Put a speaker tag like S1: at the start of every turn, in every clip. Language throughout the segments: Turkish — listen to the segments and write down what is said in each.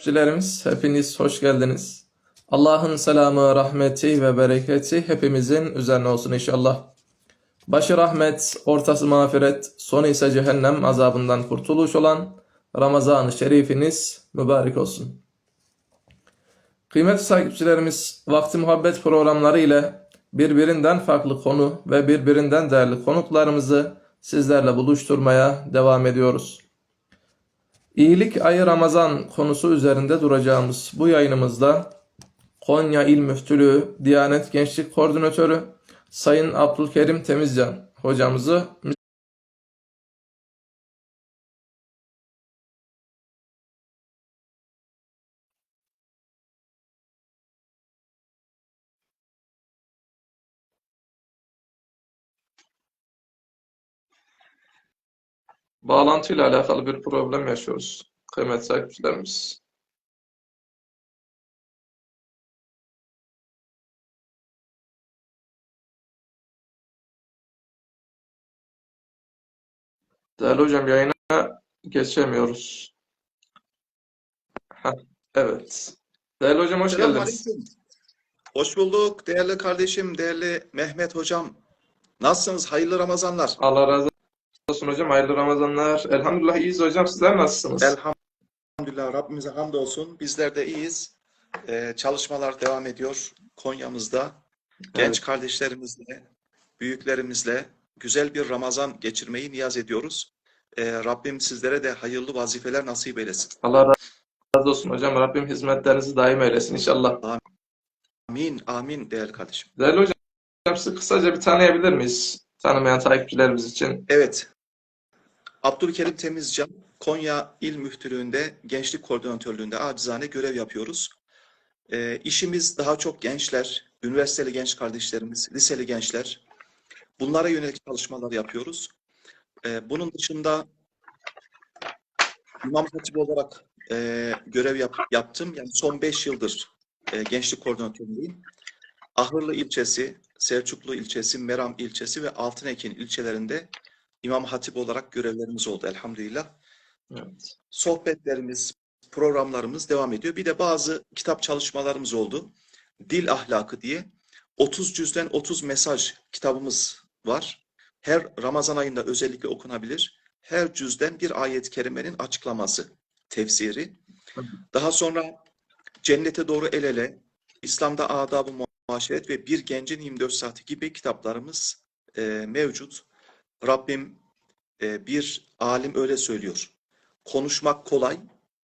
S1: takipçilerimiz hepiniz hoş geldiniz. Allah'ın selamı, rahmeti ve bereketi hepimizin üzerine olsun inşallah. Başı rahmet, ortası mağfiret, sonu ise cehennem azabından kurtuluş olan Ramazan-ı Şerifiniz mübarek olsun. Kıymetli takipçilerimiz, Vakti Muhabbet programları ile birbirinden farklı konu ve birbirinden değerli konuklarımızı sizlerle buluşturmaya devam ediyoruz. İyilik ayı Ramazan konusu üzerinde duracağımız bu yayınımızda Konya İl Müftülüğü Diyanet Gençlik Koordinatörü Sayın Abdülkerim Temizcan hocamızı bağlantıyla alakalı bir problem yaşıyoruz. Kıymetli takipçilerimiz. Değerli hocam yayına geçemiyoruz. Heh, evet. Değerli hocam hoş geldiniz.
S2: Selamünaleyküm. Hoş bulduk değerli kardeşim, değerli Mehmet hocam. Nasılsınız? Hayırlı Ramazanlar.
S1: Allah razı olsun hocam. Hayırlı Ramazanlar. Elhamdülillah iyiyiz hocam. Sizler nasılsınız?
S2: Elhamdülillah Rabbimize hamdolsun. Bizler de iyiyiz. Ee, çalışmalar devam ediyor Konya'mızda. Genç kardeşlerimizle, büyüklerimizle güzel bir Ramazan geçirmeyi niyaz ediyoruz. Ee, Rabbim sizlere de hayırlı vazifeler nasip eylesin.
S1: Allah razı olsun hocam. Rabbim hizmetlerinizi daim eylesin inşallah.
S2: Amin, amin değerli kardeşim.
S1: Değerli hocam sizi kısaca bir tanıyabilir miyiz? Tanımayan takipçilerimiz için.
S2: Evet. Abdülkerim Temizcan, Konya İl Müftülüğü'nde Gençlik Koordinatörlüğü'nde acizane görev yapıyoruz. Ee, işimiz daha çok gençler, üniversiteli genç kardeşlerimiz, liseli gençler. Bunlara yönelik çalışmalar yapıyoruz. Ee, bunun dışında İmam Hatip olarak e, görev yap- yaptım. Yani son 5 yıldır e, gençlik koordinatörüyüm. Ahırlı ilçesi, Selçuklu ilçesi, Meram ilçesi ve Altınekin ilçelerinde İmam Hatip olarak görevlerimiz oldu elhamdülillah.
S1: Evet.
S2: Sohbetlerimiz, programlarımız devam ediyor. Bir de bazı kitap çalışmalarımız oldu. Dil Ahlakı diye 30 cüzden 30 mesaj kitabımız var. Her Ramazan ayında özellikle okunabilir. Her cüzden bir ayet-i kerimenin açıklaması, tefsiri. Daha sonra Cennete Doğru El Ele, İslam'da Adab-ı Muaşeret ve Bir Gencin 24 Saati gibi kitaplarımız e, mevcut. Rabbim e, bir alim öyle söylüyor. Konuşmak kolay,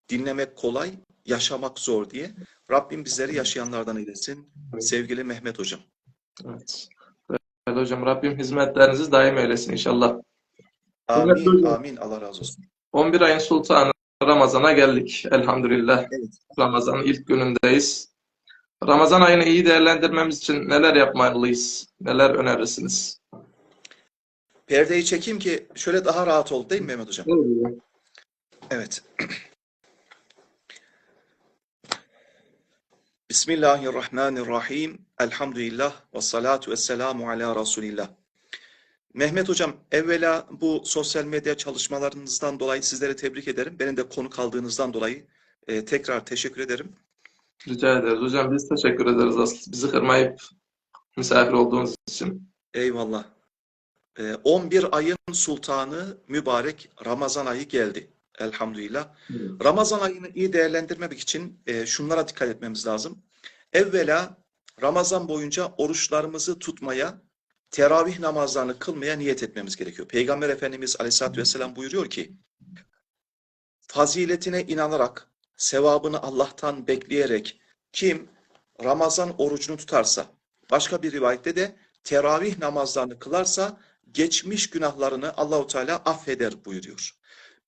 S2: dinlemek kolay, yaşamak zor diye. Rabbim bizleri yaşayanlardan eylesin. Sevgili Mehmet Hocam.
S1: Evet. Değerli hocam Rabbim hizmetlerinizi daim eylesin inşallah.
S2: Amin,
S1: hocam.
S2: amin. Allah razı olsun.
S1: 11 ayın sultanı Ramazan'a geldik elhamdülillah.
S2: Evet.
S1: Ramazan'ın ilk günündeyiz. Ramazan ayını iyi değerlendirmemiz için neler yapmalıyız? Neler önerirsiniz?
S2: Perdeyi çekeyim ki şöyle daha rahat oldu değil mi Mehmet Hocam? Evet. Bismillahirrahmanirrahim. Elhamdülillah ve salatu ve selamu ala Resulillah. Mehmet Hocam, evvela bu sosyal medya çalışmalarınızdan dolayı sizlere tebrik ederim. Benim de konu kaldığınızdan dolayı e, tekrar teşekkür ederim.
S1: Rica ederiz. Hocam biz teşekkür ederiz asıl bizi kırmayıp misafir olduğunuz için.
S2: Eyvallah. E, 11 ayın sultanı mübarek Ramazan ayı geldi. Elhamdülillah. Ramazan ayını iyi değerlendirmek için e, şunlara dikkat etmemiz lazım. Evvela Ramazan boyunca oruçlarımızı tutmaya, teravih namazlarını kılmaya niyet etmemiz gerekiyor. Peygamber Efendimiz Aleyhisselatü Vesselam buyuruyor ki, faziletine inanarak, sevabını Allah'tan bekleyerek kim Ramazan orucunu tutarsa, başka bir rivayette de teravih namazlarını kılarsa geçmiş günahlarını Allahu Teala affeder buyuruyor.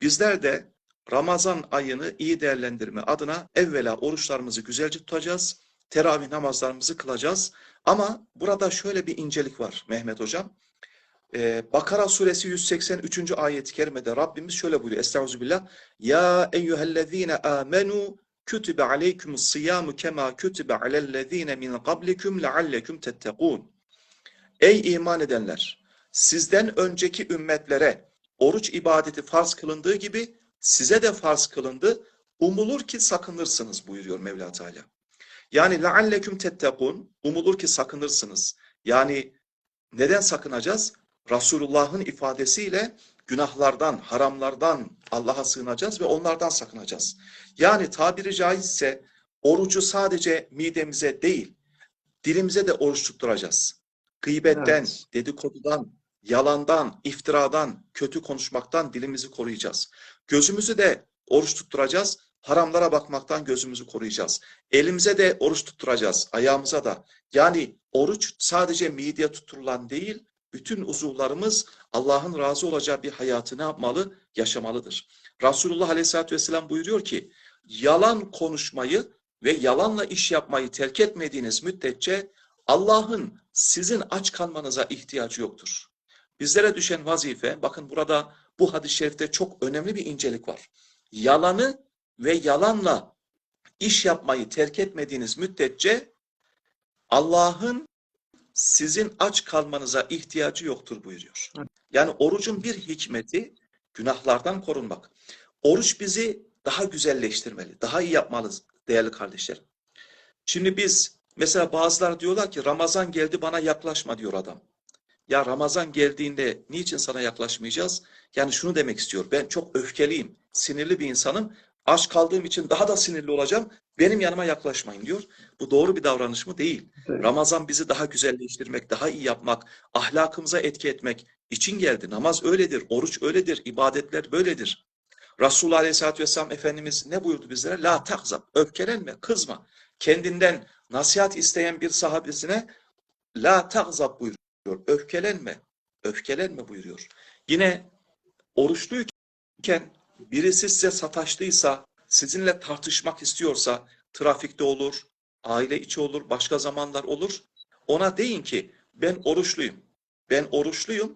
S2: Bizler de Ramazan ayını iyi değerlendirme adına evvela oruçlarımızı güzelce tutacağız. Teravih namazlarımızı kılacağız. Ama burada şöyle bir incelik var Mehmet Hocam. Ee, Bakara suresi 183. ayet-i kerimede Rabbimiz şöyle buyuruyor. Estağfirullah. Ya eyyühellezine amenu kütübe aleykumus siyamu kema kütübe alellezine min qablikum leallekum tettekûn. Ey iman edenler! Sizden önceki ümmetlere oruç ibadeti farz kılındığı gibi size de farz kılındı. umulur ki sakınırsınız buyuruyor Mevla Teala. Yani lealleküm tettekun umulur ki sakınırsınız. Yani neden sakınacağız? Resulullah'ın ifadesiyle günahlardan, haramlardan Allah'a sığınacağız ve onlardan sakınacağız. Yani tabiri caizse orucu sadece midemize değil, dilimize de oruç tutturacağız. Gıybetten,
S1: Evet.
S2: dedikodudan, yalandan, iftiradan, kötü konuşmaktan dilimizi koruyacağız. Gözümüzü de oruç tutturacağız. Haramlara bakmaktan gözümüzü koruyacağız. Elimize de oruç tutturacağız, ayağımıza da. Yani oruç sadece mideye tutturulan değil, bütün uzuvlarımız Allah'ın razı olacağı bir hayatı ne yapmalı? Yaşamalıdır. Resulullah Aleyhisselatü Vesselam buyuruyor ki, yalan konuşmayı ve yalanla iş yapmayı terk etmediğiniz müddetçe Allah'ın sizin aç kalmanıza ihtiyacı yoktur. Bizlere düşen vazife, bakın burada bu hadis-i şerifte çok önemli bir incelik var. Yalanı ve yalanla iş yapmayı terk etmediğiniz müddetçe Allah'ın sizin aç kalmanıza ihtiyacı yoktur buyuruyor. Yani orucun bir hikmeti günahlardan korunmak. Oruç bizi daha güzelleştirmeli, daha iyi yapmalı değerli kardeşlerim. Şimdi biz mesela bazılar diyorlar ki Ramazan geldi bana yaklaşma diyor adam. Ya Ramazan geldiğinde niçin sana yaklaşmayacağız? Yani şunu demek istiyor. Ben çok öfkeliyim, sinirli bir insanım. Aç kaldığım için daha da sinirli olacağım. Benim yanıma yaklaşmayın diyor. Bu doğru bir davranış mı? Değil.
S1: Evet.
S2: Ramazan bizi daha güzelleştirmek, daha iyi yapmak, ahlakımıza etki etmek için geldi. Namaz öyledir, oruç öyledir, ibadetler böyledir. Resulullah Aleyhisselatü Vesselam Efendimiz ne buyurdu bizlere? La takzab, öfkelenme, kızma. Kendinden nasihat isteyen bir sahabesine la takzab buyuruyor. Öfkelenme, öfkelenme buyuruyor. Yine oruçluyken birisi size sataştıysa, sizinle tartışmak istiyorsa, trafikte olur, aile içi olur, başka zamanlar olur. Ona deyin ki ben oruçluyum. Ben oruçluyum.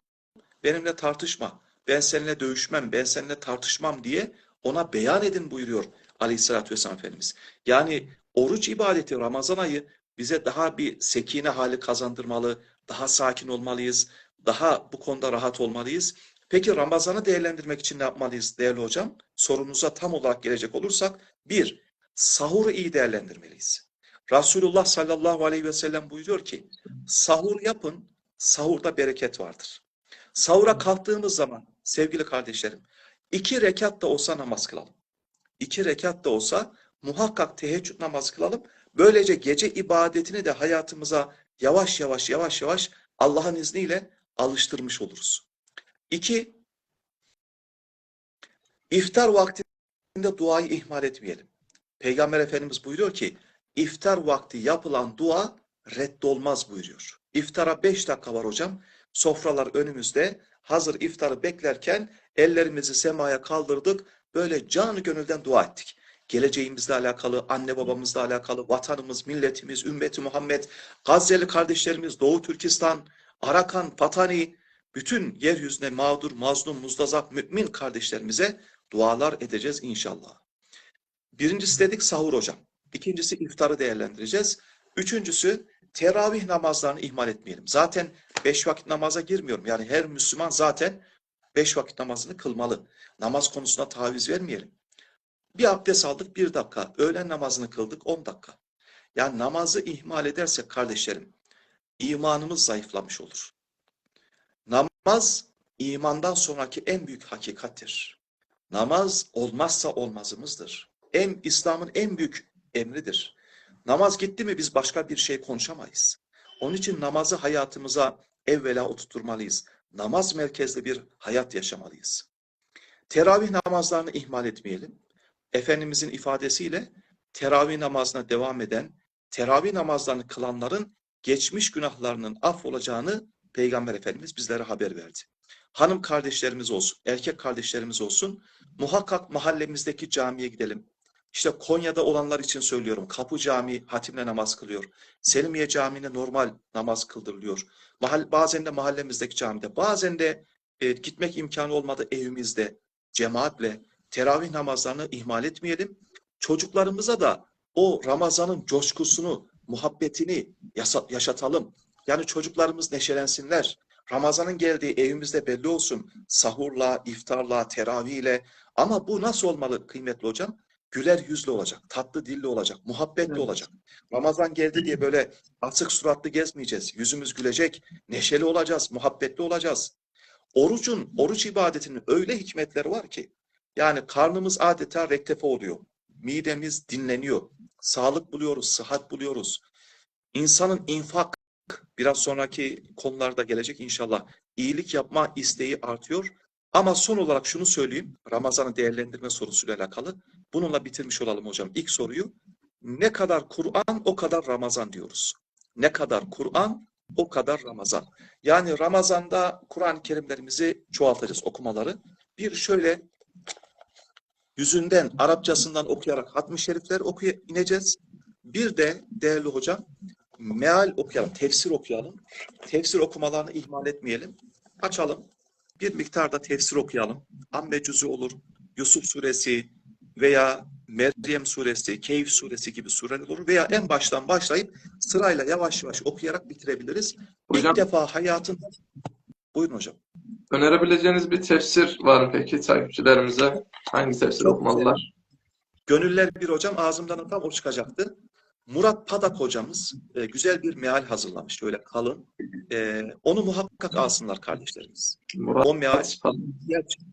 S2: Benimle tartışma. Ben seninle dövüşmem, ben seninle tartışmam diye ona beyan edin buyuruyor Aleyhisselatü Vesselam Efendimiz. Yani oruç ibadeti Ramazan ayı bize daha bir sekine hali kazandırmalı, daha sakin olmalıyız, daha bu konuda rahat olmalıyız. Peki Ramazan'ı değerlendirmek için ne yapmalıyız değerli hocam? Sorunuza tam olarak gelecek olursak, bir, sahuru iyi değerlendirmeliyiz. Resulullah sallallahu aleyhi ve sellem buyuruyor ki, sahur yapın, sahurda bereket vardır. Sahura kalktığımız zaman sevgili kardeşlerim, iki rekat da olsa namaz kılalım. İki rekat da olsa muhakkak teheccüd namazı kılalım. Böylece gece ibadetini de hayatımıza yavaş yavaş yavaş yavaş Allah'ın izniyle alıştırmış oluruz. İki, iftar vaktinde duayı ihmal etmeyelim. Peygamber Efendimiz buyuruyor ki, iftar vakti yapılan dua reddolmaz buyuruyor. İftara beş dakika var hocam. Sofralar önümüzde. Hazır iftarı beklerken ellerimizi semaya kaldırdık. Böyle canı gönülden dua ettik. Geleceğimizle alakalı, anne babamızla alakalı, vatanımız, milletimiz, ümmeti Muhammed, Gazze'li kardeşlerimiz, Doğu Türkistan, Arakan, Patani, bütün yeryüzüne mağdur, mazlum, muzdazak, mümin kardeşlerimize dualar edeceğiz inşallah. Birincisi dedik sahur hocam. İkincisi iftarı değerlendireceğiz. Üçüncüsü teravih namazlarını ihmal etmeyelim. Zaten beş vakit namaza girmiyorum. Yani her Müslüman zaten beş vakit namazını kılmalı. Namaz konusunda taviz vermeyelim. Bir abdest aldık bir dakika. Öğlen namazını kıldık on dakika. Yani namazı ihmal edersek kardeşlerim imanımız zayıflamış olur. Namaz imandan sonraki en büyük hakikattir. Namaz olmazsa olmazımızdır. En İslam'ın en büyük emridir. Namaz gitti mi biz başka bir şey konuşamayız. Onun için namazı hayatımıza evvela oturtmalıyız. Namaz merkezli bir hayat yaşamalıyız. Teravih namazlarını ihmal etmeyelim. Efendimizin ifadesiyle teravih namazına devam eden, teravih namazlarını kılanların geçmiş günahlarının af olacağını Peygamber Efendimiz bizlere haber verdi. Hanım kardeşlerimiz olsun, erkek kardeşlerimiz olsun, muhakkak mahallemizdeki camiye gidelim. İşte Konya'da olanlar için söylüyorum. Kapı Camii hatimle namaz kılıyor. Selimiye Camii'nde normal namaz kıldırılıyor. Mahal, bazen de mahallemizdeki camide, bazen de e, gitmek imkanı olmadı evimizde cemaatle teravih namazlarını ihmal etmeyelim. Çocuklarımıza da o Ramazan'ın coşkusunu, muhabbetini yaşatalım. Yani çocuklarımız neşelensinler. Ramazan'ın geldiği evimizde belli olsun. Sahurla, iftarla, teravihle. Ama bu nasıl olmalı kıymetli hocam? güler yüzlü olacak, tatlı dilli olacak, muhabbetli
S1: Evet.
S2: olacak. Ramazan geldi diye böyle asık suratlı gezmeyeceğiz. Yüzümüz gülecek, neşeli olacağız, muhabbetli olacağız. Orucun, oruç ibadetinin öyle hikmetleri var ki yani karnımız adeta rektefe oluyor. Midemiz dinleniyor. Sağlık buluyoruz, sıhhat buluyoruz. İnsanın infak, biraz sonraki konularda gelecek inşallah. iyilik yapma isteği artıyor. Ama son olarak şunu söyleyeyim. Ramazan'ı değerlendirme sorusuyla alakalı. Bununla bitirmiş olalım hocam. İlk soruyu. Ne kadar Kur'an o kadar Ramazan diyoruz. Ne kadar Kur'an o kadar Ramazan. Yani Ramazan'da Kur'an-ı Kerimlerimizi çoğaltacağız okumaları. Bir şöyle yüzünden, Arapçasından okuyarak hatmi şerifler okuya ineceğiz. Bir de değerli hocam meal okuyalım, tefsir okuyalım. Tefsir okumalarını ihmal etmeyelim. Açalım. Bir miktarda tefsir okuyalım. Amme cüzü olur, Yusuf suresi veya Meryem suresi, Keyif suresi gibi sureler olur. Veya en baştan başlayıp sırayla yavaş yavaş okuyarak bitirebiliriz.
S1: Hocam
S2: İlk defa hayatında... Buyurun hocam.
S1: Önerebileceğiniz bir tefsir var mı peki takipçilerimize? Hangi tefsir
S2: Çok
S1: okumalılar?
S2: Gönüller bir hocam ağzımdan tam o çıkacaktı. Murat Padak hocamız e, güzel bir meal hazırlamış. Şöyle kalın. E, onu muhakkak alsınlar kardeşlerimiz.
S1: Murat
S2: O meal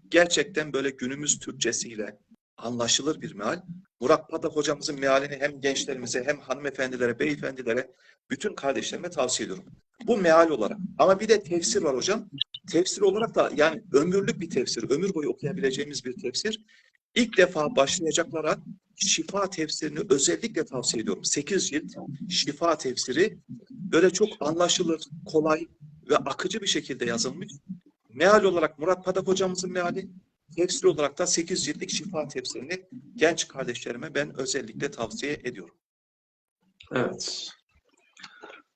S2: gerçekten böyle günümüz Türkçesiyle anlaşılır bir meal. Murat Padak hocamızın mealini hem gençlerimize hem hanımefendilere, beyefendilere, bütün kardeşlerime tavsiye ediyorum. Bu meal olarak. Ama bir de tefsir var hocam. Tefsir olarak da yani ömürlük bir tefsir, ömür boyu okuyabileceğimiz bir tefsir. İlk defa başlayacaklara Şifa tefsirini özellikle tavsiye ediyorum. 8 cilt Şifa tefsiri böyle çok anlaşılır, kolay ve akıcı bir şekilde yazılmış. Meal olarak Murat Padak hocamızın meali, tefsir olarak da 8 ciltlik Şifa tefsirini genç kardeşlerime ben özellikle tavsiye ediyorum.
S1: Evet.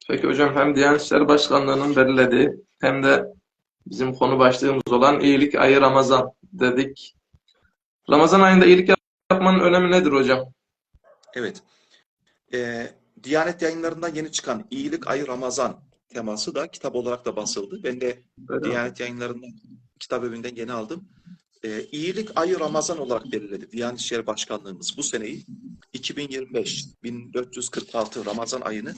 S1: Peki hocam hem Diyanet İşleri Başkanlığı'nın belirlediği hem de bizim konu başlığımız olan iyilik ayı Ramazan dedik. Ramazan ayında iyilik yapmanın önemi nedir hocam?
S2: Evet. Ee, Diyanet yayınlarından yeni çıkan İyilik Ayı Ramazan teması da kitap olarak da basıldı. Ben de
S1: Öyle mi?
S2: Diyanet yayınlarından kitap evinden yeni aldım. Ee, İyilik Ayı Ramazan olarak belirledi. Diyanet İşleri Başkanlığımız bu seneyi 2025 1446 Ramazan ayını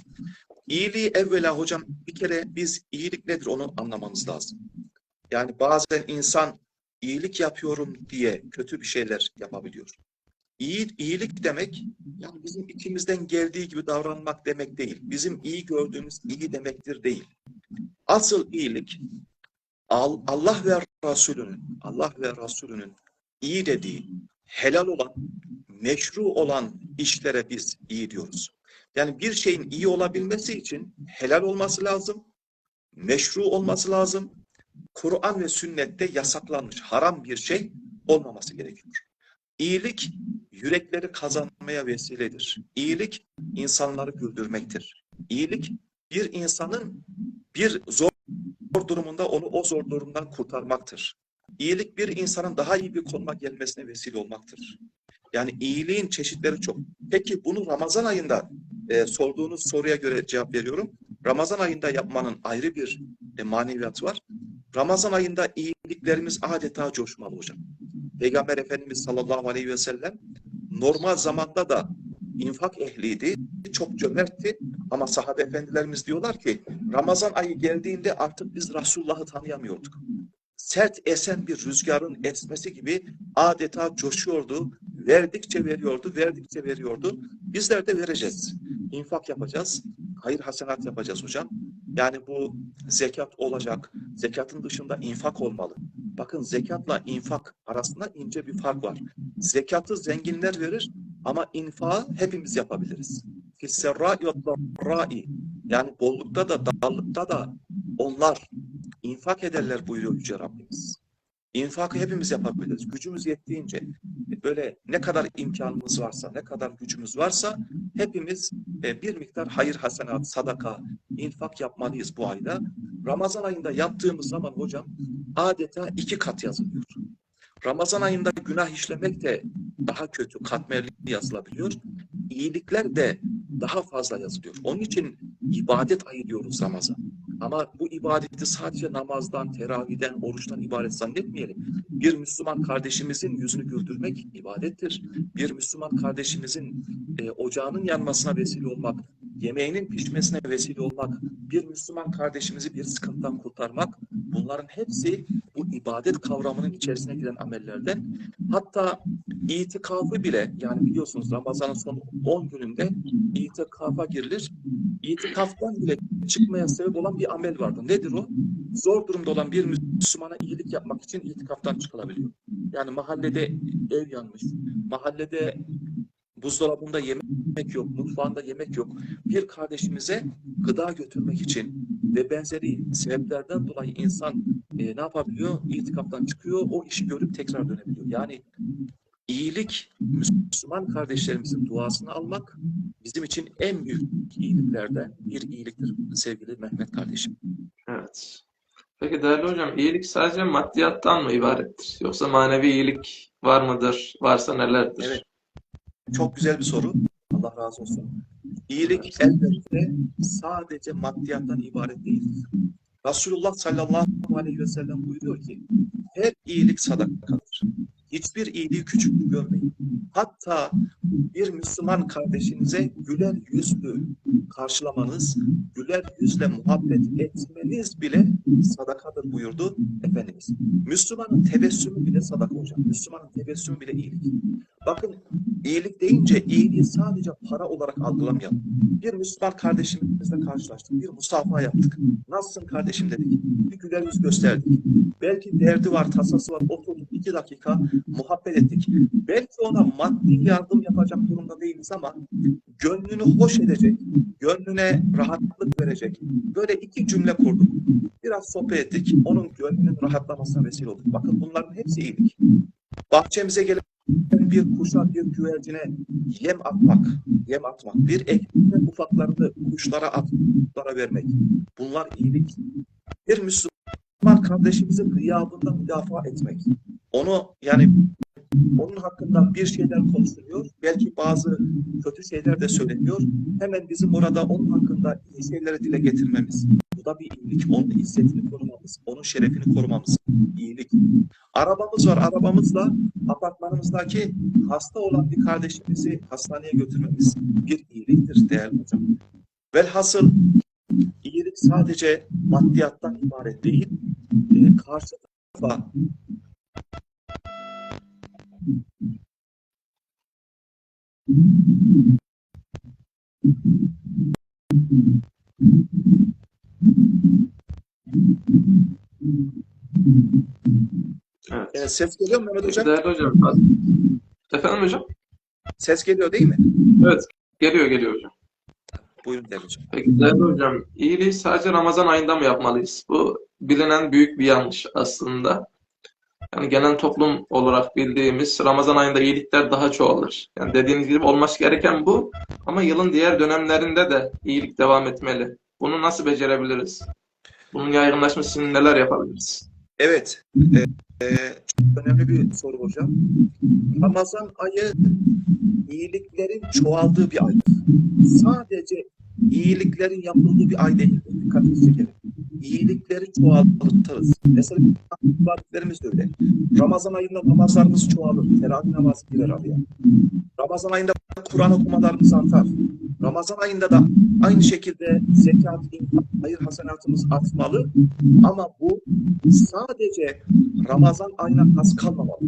S2: İyiliği evvela hocam bir kere biz iyilik nedir onu anlamamız lazım. Yani bazen insan iyilik yapıyorum diye kötü bir şeyler yapabiliyor. İyi, iyilik demek yani bizim içimizden geldiği gibi davranmak demek değil. Bizim iyi gördüğümüz iyi demektir değil. Asıl iyilik Al- Allah ve Resulünün Allah ve Resulünün iyi dediği helal olan meşru olan işlere biz iyi diyoruz. Yani bir şeyin iyi olabilmesi için helal olması lazım, meşru olması lazım. Kur'an ve sünnette yasaklanmış haram bir şey olmaması gerekiyor. İyilik yürekleri kazanmaya vesiledir. İyilik insanları güldürmektir. İyilik bir insanın bir zor durumunda onu o zor durumdan kurtarmaktır. İyilik bir insanın daha iyi bir konuma gelmesine vesile olmaktır. Yani iyiliğin çeşitleri çok. Peki bunu Ramazan ayında e, sorduğunuz soruya göre cevap veriyorum. Ramazan ayında yapmanın ayrı bir e, maneviyatı var. Ramazan ayında iyiliklerimiz adeta coşmalı hocam. Peygamber Efendimiz sallallahu aleyhi ve sellem normal zamanda da infak ehliydi, çok cömertti ama sahabe efendilerimiz diyorlar ki Ramazan ayı geldiğinde artık biz Resulullah'ı tanıyamıyorduk. Sert esen bir rüzgarın esmesi gibi adeta coşuyordu, verdikçe veriyordu, verdikçe veriyordu. Bizler de vereceğiz. İnfak yapacağız, hayır hasenat yapacağız hocam. Yani bu zekat olacak, zekatın dışında infak olmalı. Bakın zekatla infak arasında ince bir fark var. Zekatı zenginler verir ama infağı hepimiz yapabiliriz. Yani bollukta da darlıkta da onlar infak ederler buyuruyor Yüce Rabbimiz. İnfakı hepimiz yapabiliriz. Gücümüz yettiğince böyle ne kadar imkanımız varsa, ne kadar gücümüz varsa hepimiz e, bir miktar hayır, hasenat, sadaka, infak yapmalıyız bu ayda. Ramazan ayında yaptığımız zaman hocam adeta iki kat yazılıyor. Ramazan ayında günah işlemek de daha kötü, katmerli yazılabiliyor. İyilikler de daha fazla yazılıyor. Onun için ibadet ayı diyoruz Ramazan. Ama bu ibadeti sadece namazdan, teravihden, oruçtan ibaret zannetmeyelim. Bir Müslüman kardeşimizin yüzünü güldürmek ibadettir. Bir Müslüman kardeşimizin e, ocağının yanmasına vesile olmak, yemeğinin pişmesine vesile olmak, bir Müslüman kardeşimizi bir sıkıntıdan kurtarmak, bunların hepsi bu ibadet kavramının içerisine giren amellerden. Hatta itikafı bile yani biliyorsunuz Ramazan'ın son 10 gününde itikafa girilir. İtikaftan bile çıkmaya sebep olan bir amel vardı. Nedir o? Zor durumda olan bir Müslümana iyilik yapmak için itikaftan çıkılabiliyor. Yani mahallede ev yanmış, mahallede buzdolabında yemek yok, mutfağında yemek yok. Bir kardeşimize gıda götürmek için ve benzeri sebeplerden dolayı insan e, ne yapabiliyor? İtikaftan çıkıyor, o işi görüp tekrar dönebiliyor. Yani iyilik, Müslüman kardeşlerimizin duasını almak bizim için en büyük iyiliklerden bir iyiliktir sevgili Mehmet kardeşim.
S1: Evet. Peki değerli hocam, iyilik sadece maddiyattan mı ibarettir? Yoksa manevi iyilik var mıdır? Varsa nelerdir?
S2: Evet. Çok güzel bir soru. Allah razı olsun. İyilik elbette sadece maddiyattan ibaret değildir. Resulullah sallallahu aleyhi ve sellem buyuruyor ki her iyilik sadakadır. Hiçbir iyiliği küçük görmeyin. Hatta bir Müslüman kardeşinize güler yüzlü karşılamanız, güler yüzle muhabbet etmeniz bile sadakadır buyurdu Efendimiz. Müslümanın tebessümü bile sadaka hocam. Müslümanın tebessümü bile iyilik. Bakın iyilik deyince iyiliği sadece para olarak algılamayalım. Bir Müslüman kardeşimizle karşılaştık. Bir musafaha yaptık. Nasılsın kardeşim dedik. Bir güler yüz gösterdik. Belki derdi var, tasası var. Oturduk iki dakika muhabbet ettik. Belki ona maddi yardım yapacak durumda değiliz ama gönlünü hoş edecek, gönlüne rahatlık verecek. Böyle iki cümle kurduk. Biraz sohbet ettik. Onun gönlünün rahatlamasına vesile olduk. Bakın bunların hepsi iyilik. Bahçemize gelen bir kuşa, bir güvercine yem atmak, yem atmak, bir ekmek ufaklarını kuşlara at, kuşlara vermek. Bunlar iyilik. Bir Müslüman kardeşimizin gıyabından müdafaa etmek. Onu yani onun hakkında bir şeyler konuşuluyor. Belki bazı kötü şeyler de söyleniyor. Hemen bizim orada onun hakkında iyi şeyleri dile getirmemiz. Bu da bir iyilik. Onun izzetini korumamız, onun şerefini korumamız. İyilik. Arabamız var. Arabamızla apartmanımızdaki hasta olan bir kardeşimizi hastaneye götürmemiz bir iyiliktir değerli hocam. Velhasıl iyilik sadece maddiyattan ibaret değil. E, karşı tarafa
S1: Evet.
S2: ses geliyor mu Mehmet hocam?
S1: değerli hocam. Efendim hocam?
S2: Ses geliyor değil mi?
S1: Evet. Geliyor geliyor hocam.
S2: Buyurun değerli hocam.
S1: Peki değerli hocam, iyiliği sadece Ramazan ayında mı yapmalıyız? Bu bilinen büyük bir yanlış aslında. Yani genel toplum olarak bildiğimiz Ramazan ayında iyilikler daha çoğalır. Yani dediğiniz gibi olması gereken bu. Ama yılın diğer dönemlerinde de iyilik devam etmeli. Bunu nasıl becerebiliriz? Bunun yaygınlaşması için neler yapabiliriz?
S2: Evet. e, e, çok önemli bir soru hocam. Ramazan ayı iyiliklerin çoğaldığı bir aydır. Sadece iyiliklerin yapıldığı bir ay değil. Dikkatinizi çekelim. İyilikleri çoğaltırız. Mesela ibadetlerimiz de öyle. Ramazan ayında namazlarımız çoğalır. Teravih namazı girer araya. Ramazan ayında Kur'an okumalarımız artar. Ramazan ayında da aynı şekilde zekat, hayır hasenatımız artmalı. Ama bu sadece Ramazan ayına has kalmamalı.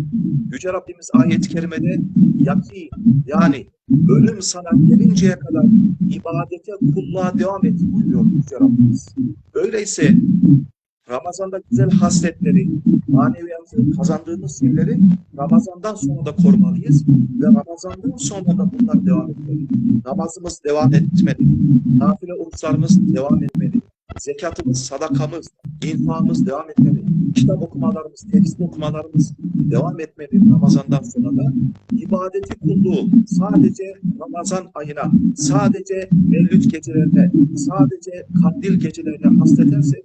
S2: Yüce Rabbimiz ayet-i kerimede yaki yani ölüm sana gelinceye kadar ibadete, kulluğa devam et buyuruyor Yüce Rabbimiz. Öyleyse Ramazan'da güzel hasletleri, maneviyatı kazandığımız şeyleri Ramazan'dan sonra da korumalıyız ve Ramazan'dan sonra da bunlar devam etmeli. Namazımız devam etmeli. Nafile oruçlarımız devam etmeli. Zekatımız, sadakamız, infamız devam etmeli. Kitap okumalarımız, tefsir okumalarımız devam etmeli Ramazan'dan sonra da. İbadeti kulluğu sadece Ramazan ayına, sadece Mevlüt gecelerine, sadece kandil gecelerine hasredersek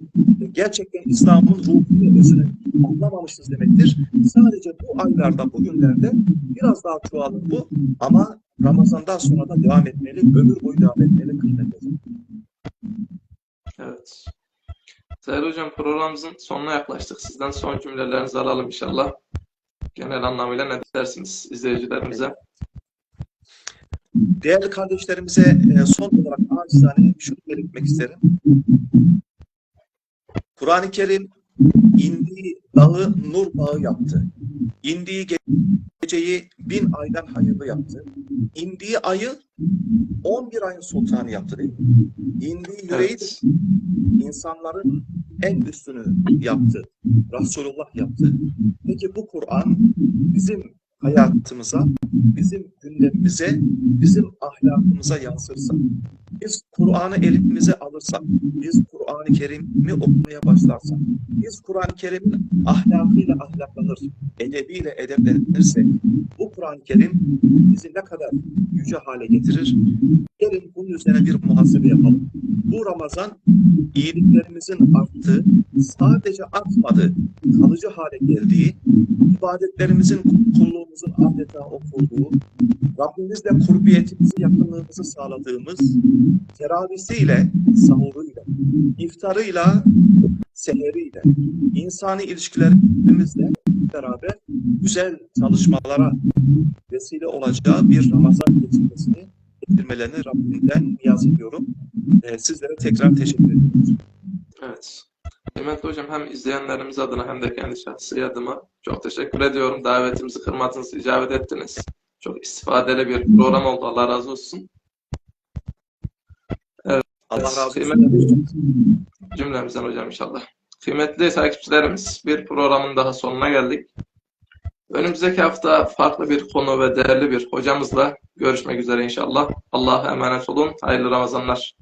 S2: gerçekten İslam'ın ruhunu, özünü anlamamışız demektir. Sadece bu aylarda, bu günlerde biraz daha çoğalır bu ama Ramazan'dan sonra da devam etmeli, ömür boyu devam etmeli kıymetli hocam.
S1: Evet. Değerli hocam programımızın sonuna yaklaştık. Sizden son cümlelerinizi alalım inşallah. genel anlamıyla ne dersiniz izleyicilerimize?
S2: Değerli kardeşlerimize e, son olarak acizane şunu belirtmek isterim. Kur'an-ı Kerim indiği dağı nur bağı yaptı. İndiği ge- geceyi bin aydan hayırlı yaptı. İndiği ayı 11 ayın sultanı yaptı değil mi? İndiği yüreği
S1: Evet.
S2: insanların en üstünü yaptı. Resulullah yaptı. Peki bu Kur'an bizim hayatımıza, bizim gündemimize, bizim ahlakımıza yansırsa, biz Kur'an'ı elimize alırsak, biz Kur'an-ı Kerim'i okumaya başlarsak, biz Kur'an-ı Kerim'in ahlakıyla ahlaklanır, edebiyle edeplenirsek, bu Kur'an-ı Kerim bizi ne kadar yüce hale getirir? Gelin bunun üzerine bir muhasebe yapalım. Bu Ramazan iyiliklerimizin arttığı, sadece artmadı, kalıcı hale geldiği, ibadetlerimizin, kulluğumuzun adeta okunduğu, Rabbimizle kurbiyetimizi, yakınlığımızı sağladığımız, teravisiyle, sahuruyla, iftarıyla, seheriyle, insani ilişkilerimizle beraber güzel çalışmalara vesile olacağı bir Ramazan geçirmesini getirmelerini Rabbimden niyaz ediyorum. Ee, sizlere tekrar teşekkür ediyorum.
S1: Evet. Kıymetli hocam hem izleyenlerimiz adına hem de kendi şahsi adıma çok teşekkür ediyorum. Davetimizi kırmadınız, icabet ettiniz. Çok istifadeli bir program oldu. Allah razı olsun.
S2: Allah razı olsun.
S1: Kıymetli cümlemizden hocam inşallah. Kıymetli takipçilerimiz bir programın daha sonuna geldik. Önümüzdeki hafta farklı bir konu ve değerli bir hocamızla görüşmek üzere inşallah. Allah'a emanet olun. Hayırlı Ramazanlar.